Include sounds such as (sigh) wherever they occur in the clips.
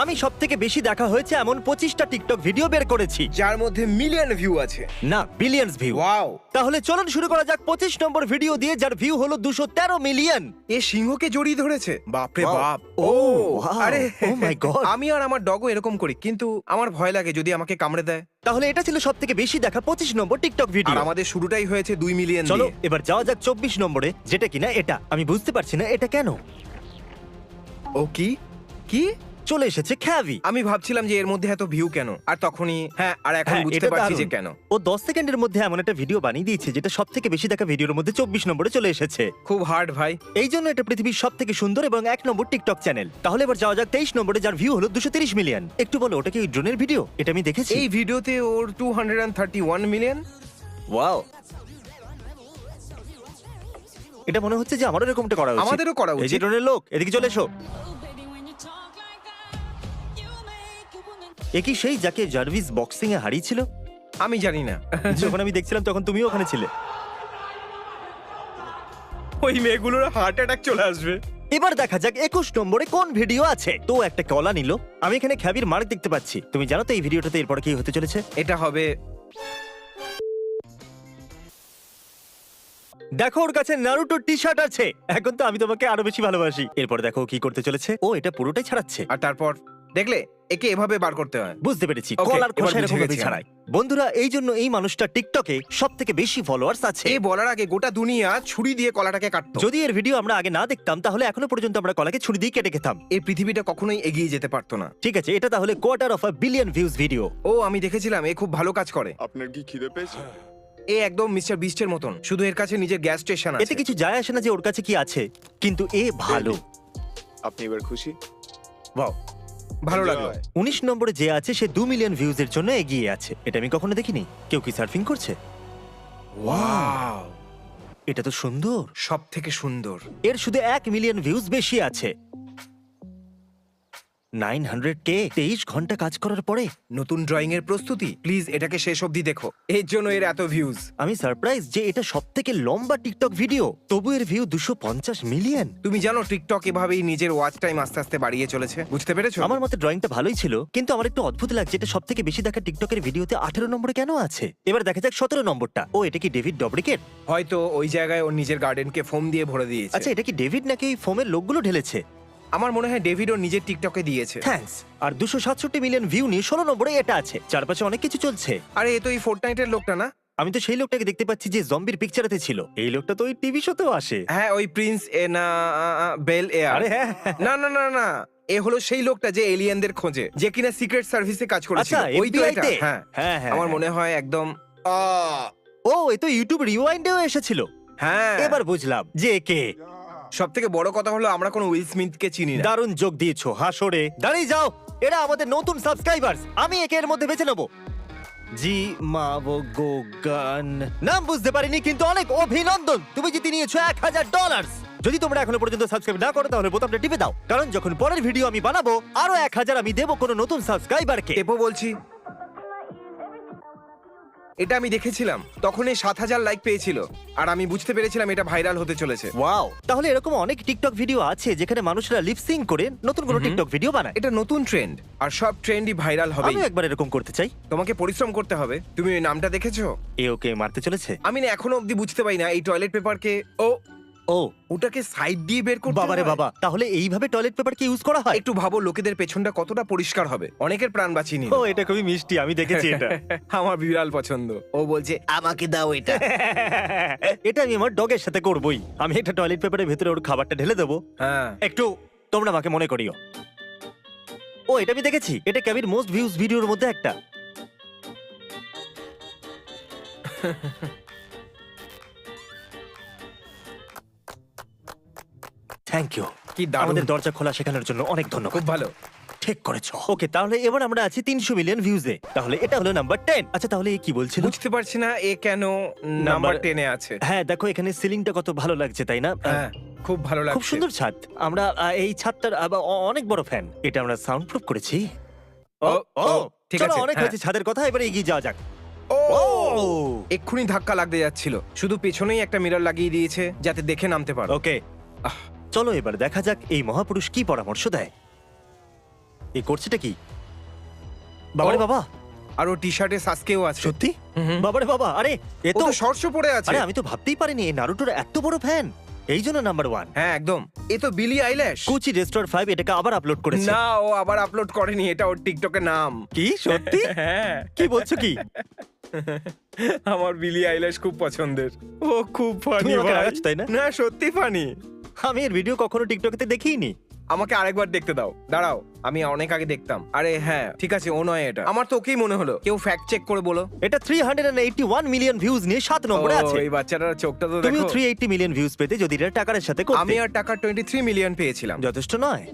আমি সব থেকে বেশি দেখা হয়েছে এমন পঁচিশটা টিকটক ভিডিও বের করেছি। যার মধ্যে মিলিয়ন ভিউ আছে। না বিলিয়ন্স ভিউ ওয়াও তাহলে চলুন শুরু করা যাক পঁচিশ নম্বর ভিডিও দিয়ে যার ভিউ হলো দুশো তেরো মিলিয়ন এ সিংহকে জড়িয়ে ধরেছে। বাপরে Wow. বাপ। Oh, ও wow. আরে Oh my God. আমি আর আমার ডগও এরকম করি কিন্তু আমার ভয় লাগে যদি আমাকে কামড়ে দেয়। তাহলে এটা ছিল সব থেকে বেশি দেখা পঁচিশ নম্বর টিকটক আর ভিডিও আমাদের শুরুটাই হয়েছে দুই মিলিয়ন চলো দিয়ে। এবার যাওয়া যাক চব্বিশ নম্বরে যেটা কিনা এটা। আমি বুঝতে পারছি না এটা কেন। ও কি? কি? চলে এসেছে খ্যাভি। আমি ভাবছিলাম যে এর মধ্যে এত ভিউ কেন? আর তখনই হ্যাঁ আর এখন হ্যাঁ, বুঝতে এটা পারছি দারুণ। যে কেন। ও দশ সেকেন্ডের মধ্যে এমন একটা ভিডিও বানিয়ে দিয়েছে যেটা সব থেকে বেশি দেখা ভিডিওর মধ্যে চব্বিশ নম্বরে চলে এসেছে। খুব হার্ড ভাই। এই জন্য এটা পৃথিবীর সব থেকে সুন্দর এবং এক নম্বর টিকটক চ্যানেল তাহলে এবার যাওয়া যাক তেইশ নম্বরে যার ভিউ হলো দুশো তিরিশ মিলিয়ন একটু বলো ওটা কি ড্রোনের ভিডিও এটা আমি দেখেছি। এই ভিডিওতে ওর two hundred and thirty one million wow এটা মনে হচ্ছে যে আমারও এরকমটা করা উচিত। আমাদেরও করা উচিত। এই যে ড্রোনের লোক এদিকে চলে এসো। এ কি সেই যাকে জার্ভিস বক্সিং এ হারিয়েছিল? আমি জানি না। (laughs) যখন আমি দেখছিলাম তখন তুমিও ওখানে ছিলে। ওই মেয়েগুলোর হার্ট অ্যাটাক চলে আসবে। এবার দেখা যাক একুশ নম্বরে কোন ভিডিও আছে। তো একটা কলা নিল। আমি এখানে খ্যাবির মার্ক দেখতে পাচ্ছি। তুমি জানো তো এই ভিডিওটাতে এরপর কি হতে চলেছে? এটা হবে দেখো ওর কাছে নারুটোর টি শার্ট আছে। এখন তো আমি তোমাকে আরও বেশি ভালোবাসি। এরপর দেখো ও কি করতে চলেছে। ও এটা পুরোটাই ছাড়াচ্ছে। আর তারপর দেখলে একে এভাবে বার করতে হয়। বুঝতে পেরেছি। Okay, কলার এবার খোসা বুঝে এরকম গেছি আমি। ছাড়াই বন্ধুরা এই জন্য এই মানুষটা টিকটকে সব থেকে বেশি ফলোয়ার্স আছে। এ বলার আগে গোটা দুনিয়া ছুরি দিয়ে কলাটাকে কাটতো। যদি এর ভিডিও আমরা আগে না দেখতাম তাহলে এখনও পর্যন্ত আমরা কলাকে ছুরি দিয়ে কেটে খেতাম। এই পৃথিবীটা কখনোই এগিয়ে যেতে পারতো না। ঠিক আছে এটা তাহলে quarter of a billion views video ও আমি দেখেছিলাম এ খুব ভালো কাজ করে। আপনার কি খিদে পেয়েছে? এ একদম মিস্টার বিস্টের মতন। শুধু এর কাছে নিজের গ্যাস স্টেশন আছে। এতে কিছু যায় আসে না যে ওর কাছে কি আছে কিন্তু এ ভালো। আপনি এবার খুশি? বাহ ভালো লাগল। উনিশ নম্বরে যে আছে সে দু মিলিয়ন ভিউজ এর জন্য এগিয়ে আছে। এটা আমি কখনো দেখিনি। কেউ কি সার্ফিং করছে? এটা তো সুন্দর। সব থেকে সুন্দর। এর শুধু এক মিলিয়ন ভিউজ বেশি আছে। নাইন হান্ড্রেড কে, তেইশ ঘণ্টা কাজ করার পরে নতুন ড্রয়িং এর প্রস্তুতি। প্লিজ এটাকে শেষ অবধি দেখো। এর জন্য এর এত ভিউজ আমি সারপ্রাইজ যে এটা সব থেকে লম্বা টিকটক ভিডিও তবু এর ভিউ দুশো পঞ্চাশ মিলিয়ন তুমি জানো টিকটক এভাবেই নিজের ওয়াচ টাইম আস্তে আস্তে বাড়িয়ে চলেছে। বুঝতে পেরেছ? আমার মতে ড্রয়িংটা ভালোই ছিল, কিন্তু আমার একটু অদ্ভুত লাগছে এটা সব থেকে বেশি দেখা টিকটকের ভিডিওতে আঠেরো নম্বরে কেন আছে? এবার দেখা যাক সতেরো নম্বরটা। ও, এটা কি ডেভিড ডবরিকের হয়তো ওই জায়গায় ওর নিজের গার্ডেনকে ফোম দিয়ে ভরে দিয়েছে। আচ্ছা এটা কি ডেভিড নাকি ওই ফোমের লোকগুলো ঢেলেছে? আমার মনে হয় ডেভিড ওর নিজের টিকটকে দিয়েছে। থ্যাঙ্কস আর দুশো সাতষট্টি মিলিয়ন ভিউ নিয়ে ষোলো নম্বরে এটা আছে। চারপাশে অনেক কিছু চলছে। আরে এ তো এই ফোর্টনাইটের লোকটা না? আমি তো সেই লোকটাকে দেখতে পাচ্ছি যে জম্বির পিকচারেতে ছিল। এই লোকটা তো ওই টিভি শোতেও আসে। হ্যাঁ ওই প্রিন্স এ না বেল এ আরে হ্যাঁ না না না না এ হলো সেই লোকটা যে এলিয়েনদের খোঁজে যে কিনা সিক্রেট সার্ভিসে কাজ করেছিল। আচ্ছা ওই তো এটা হ্যাঁ। হ্যাঁ হ্যাঁ আমার হ্যাঁ। মনে হয় একদম ও এ তো ইউটিউব রিওয়াইন্ডেও এসেছিল। হ্যাঁ। এবার বুঝলাম যে কে। সব থেকে বড় কথা হলো আমরা কোনো উইল স্মিথকে চিনি না। দারুণ যোগ দিয়েছ হাসরে দাঁড়িয়ে যাও এরা আমাদের নতুন সাবস্ক্রাইবার্স আমি একে এর মধ্যে বেছে নেব। জি মাবো গোগান নাম বুঝতে পারিনি কিন্তু অনেক অভিনন্দন। তুমি জিতে নিয়েছো এক হাজার ডলার যদি তোমরা এখনও পর্যন্ত সাবস্ক্রাইব না করো তাহলে বোতামটা টিপে দাও। কারণ যখন পরের ভিডিও আমি বানাবো আরও এক হাজার আমি দেবো কোনো নতুন সাবস্ক্রাইবারকে টেপো বলছি এটা আমি দেখেছিলাম। তখন এই সাত হাজার লাইক পেয়েছিল। আর আমি বুঝতে পেরেছিলাম এটা ভাইরাল হতে চলেছে। ওয়াও তাহলে এরকম অনেক টিকটক ভিডিও আছে যেখানে মানুষরা লিপসিং করে নতুন কোনো টিকটক ভিডিও বানায়। এটা নতুন ট্রেন্ড আর সব ট্রেন্ডই ভাইরাল হবে আমি একবার এরকম করতে চাই। তোমাকে পরিশ্রম করতে হবে। তুমি ওই নামটা দেখেছ? এ ওকে মারতে চলেছে? আমি না এখনও অবধি বুঝতে পারি না এই টয়লেট পেপারকে ও ও। ওটাকে সাইড দিয়ে বের করতে বাবারে হয়? বাবা তাহলে এইভাবে টয়লেট পেপার কি ইউজ করা হয়? একটু ভাবো লোকেদের পেছনটা কতটা পরিষ্কার হবে। অনেকের প্রাণ বাঁচিয়ে নিল। ও এটা খুবই মিষ্টি আমি দেখেছি এটা। (laughs) আমার বিড়াল পছন্দ। ও বলছে আমাকে দাও এটা। (laughs) এটা আমি আমার ডগের সাথে করবই। আমি একটা টয়লেট পেপারের ভেতরে ওর খাবারটা ঢেলে দেবো। হ্যাঁ। একটু তোমরা আমাকে মনে করিও। ও এটা আমি দেখেছি। এটা ক্যাবির মোস্ট ভিউজ ভিডিওর মধ্যে একটা? (laughs) থ্যাংক ইউ কি দারুণ। আমাদের দরজা খোলা শেখানোর জন্য অনেক ধন্যবাদ। খুব ভালো। ঠিক করেছ। ওকে তাহলে এবার আমরা আছি তিনশো মিলিয়ন ভিউজে তাহলে এটা হলো নাম্বার টেন আচ্ছা তাহলে এ কি বলছিল? বুঝতে পারছি না এ কেন নাম্বার নাম্বার- টেনে আছে। হ্যাঁ দেখো এখানে সিলিংটা কত ভালো লাগছে তাই না? হ্যাঁ খুব ভালো লাগছে। খুব সুন্দর ছাদ। আমরা আহ, এই ছাদটার আবার অ- অনেক বড় ফ্যান এটা আমরা সাউন্ড প্রুফ করেছি। ও, ও, ঠিক চলো আছে, অনেক হ্যাঁ। হয়েছে ছাদের কথা এবারে এগিয়ে যাওয়া যাক। ও ও! এক্ষুনি ধাক্কা লাগতে যাচ্ছিল। শুধু পেছনেই একটা মিরর লাগিয়ে দিয়েছে যাতে দেখে নামতে পারো। ওকে আহ। চলো এবার দেখা যাক এই মহাপুরুষ কি পরামর্শ দেয়। এ করছেটা কি? বাবারে বাবা। আর ও টি শার্টে সাসকেও আছে। সত্যি? বাবারে বাবা আরে এ তো শর্টস পরে আছে। আরে আমি তো ভাবতেই পারিনি এই নারুটোর এত বড় ফ্যান এই জন্য নাম্বার ওয়ান হ্যাঁ একদম। এ তো বিলি আইল্যাশ কুচি রেস্টোর ফাইভ এটাকে আবার আপলোড করেছে। না ও আবার আপলোড করেনি এটা ওর টিকটকের নাম। কি? সত্যি? হ্যাঁ। কি বলছো কি? আমার বিলি আইল্যাশ খুব পছন্দের। ও খুব ফানি তাই না? না সত্যি ফানি আমি এর ভিডিও কখনো টিকটকেতে দেখিনি। আমাকে আরেকবার দেখতে দাও। দাঁড়াও আমি অনেক আগে দেখতাম। আরে হ্যাঁ ঠিক আছে ও নয় এটা। আমার তো ওকেই মনে হলো। কেউ ফ্যাক্ট চেক করে বলো। এটা three hundred one million views নিয়ে সাত নম্বরে আছে। এই বাচ্চাটার চোখটা তো দেখো। থ্রি এইটি মিলিয়ন ভিউজ পেতে যদি এটা টাকার সাথে করতে। আমি আর টাকা 23 মিলিয়ন পেয়েছিলাম। যথেষ্ট নয়।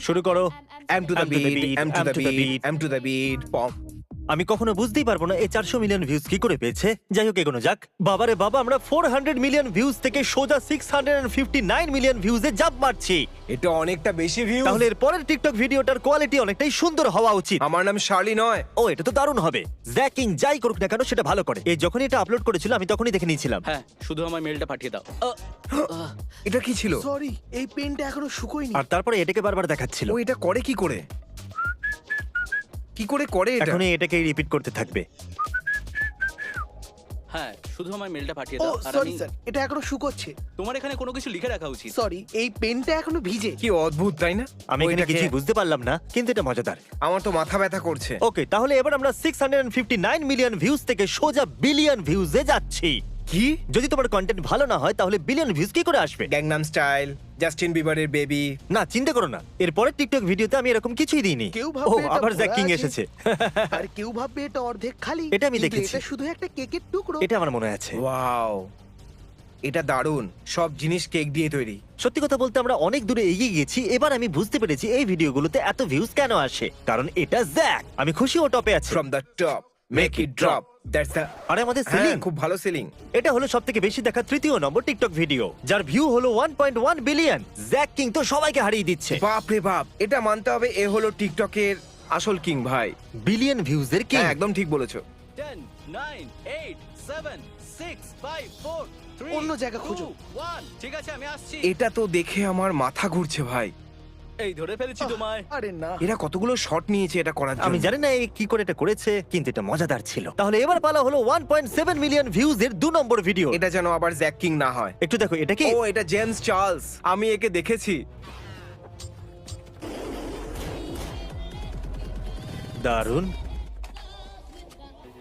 শুরু করো। M to the beat M to the beat M to the beat পম আমি কখনো বুঝতেই পারব না এই চারশো মিলিয়ন ভিউজ কি করে পেয়েছে। যাই হোক এগোনো যাক। বাবারে বাবা আমরা ফোর হান্ড্রেড মিলিয়ন ভিউজ থেকে সোজা six hundred fifty nine million ভিউজে জাপ মারছি। এটা অনেকটা বেশি ভিউ তাহলে এর পরের টিকটক ভিডিওটার কোয়ালিটি অনেকটাই সুন্দর হওয়া উচিত। আমার নাম শার্লি নয়। ও এটা তো দারুণ হবে। জ্যাকিং যাই করুক না কেন সেটা ভালো করে। এই যখনই এটা আপলোড করেছিল আমি তখনই দেখে নিয়েছিলাম। হ্যাঁ শুধু আমার মেলটা পাঠিয়ে দাও। আহ, আহ, এটা কি ছিল? সরি এই পেনটা এখনও শুকোয়নি। আর তারপরে এটাকে বারবার দেখাচ্ছিল। ও এটা করে কি করে? কি করে করে এটা? এখন এটাকে রিপিট করতে থাকবে। হ্যাঁ শুধু আমার মেলটা পাঠিয়ে ও দাও আর সরি আমি স্যার এটা এখনও শুকোচ্ছে তোমার এখানে কোনো কিছু লিখে রাখা উচিত। সরি এই পেনটা এখনও ভিজে। কি অদ্ভুত তাই না? আমি এখানে ওইটাকে- কিছুই বুঝতে পারলাম না কিন্তু এটা মজাদার। আমার তো মাথা ব্যথা করছে। ওকে তাহলে এবার আমরা সিক্স মিলিয়ন ভিউজ থেকে সোজা বিলিয়ন ভিউজে যাচ্ছি। কি? যদি তোমার কন্টেন্ট ভালো না হয় তাহলে বিলিয়ন ভিউজ কি করে আসবে? গ্যাংনাম স্টাইল জাস্টিন বিবারের বেবি না চিন্তা করো না। এরপরের টিকটক ভিডিওতে আমি এরকম কিছুই দিইনি। কেউ ও ভাববে এটা আবার ভরা জ্যাকিং আছে। এসেছে। (laughs) আর কেউ ভাববে এটা অর্ধেক খালি। এটা আমি কিন্তু দেখেছি। এটা শুধু একটা কেকের টুকরো। এটা আমার মনে আছে। ওয়াও। এটা দারুণ। সব জিনিস কেক দিয়ে তৈরি। সত্যি কথা বলতে আমরা অনেক দূরে এগিয়ে গেছি এবার আমি বুঝতে পেরেছি এই ভিডিওগুলোতে এত ভিউজ কেন আসে। কারণ এটা জ্যাক আমি খুশি ও টপে আছে। From the top make it drop that's the আর আমাদের সিলিং সিলিং খুব ভালো সিলিং এটা হলো সব থেকে বেশি দেখা তৃতীয় নম্বর টিকটক ভিডিও যার ভিউ হলো 1.1 বিলিয়ন জ্যাক কিং তো সবাইকে হারিয়ে দিচ্ছে। বাপ রে বাপ এটা মানতে হবে এ হলো টিকটকের আসল কিং ভাই। বিলিয়ন ভিউজের কিং হ্যাঁ একদম ঠিক বলেছ। 10 9 8 7 6 5 4 3 অন্য জায়গা খোঁজো। 1 ঠিক আছে আমি আসছি। এটা তো দেখে আমার মাথা ঘুরছে ভাই। এই ধরে ফেলেছি তোমায়। আরে না। এরা কতগুলো শট নিয়েছে এটা করার জন্য? আমি জানি না এই কি করে এটা করেছে কিন্তু এটা মজাদার ছিল। তাহলে এবার পালা হলো 1.7 মিলিয়ন ভিউজের দু নম্বর ভিডিও এটা যেন আবার জ্যাক কিং না হয়। একটু দেখো এটা কি? ও এটা জেমস চার্লস আমি একে দেখেছি। দারুণ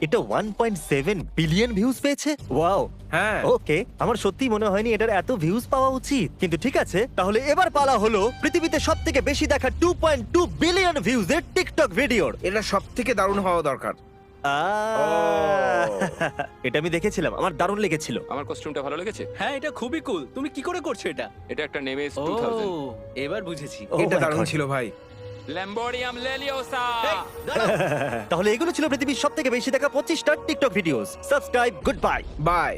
এটা 1.7 বিলিয়ন ভিউজ পেয়েছে? ওয়াও হ্যাঁ। ওকে আমার সত্যি মনে হয়নি এটার এত ভিউজ পাওয়া উচিত। কিন্তু ঠিক আছে তাহলে এবার পালা হলো পৃথিবীতে সব থেকে বেশি দেখা 2.2 বিলিয়ন ভিউজের টিকটক ভিডিওর এটা সব থেকে দারুণ হওয়া দরকার। আহ! এটা আমি দেখেছিলাম আমার দারুণ লেগেছিল। আমার কস্টিউমটা ভালো লেগেছে? হ্যাঁ এটা খুবই কুল তুমি কি করে করছ এটা? এটা একটা নেমেস ও 2000 এবার বুঝেছি। Oh এটা my দারুণ God. ছিল ভাই। ল্যাম্বোর্ডিয়াম লেলিওসা (laughs) তাহলে এগুলো ছিল পৃথিবীর সব থেকে বেশি দেখা পঁচিশটা TikTok videos subscribe good bye bye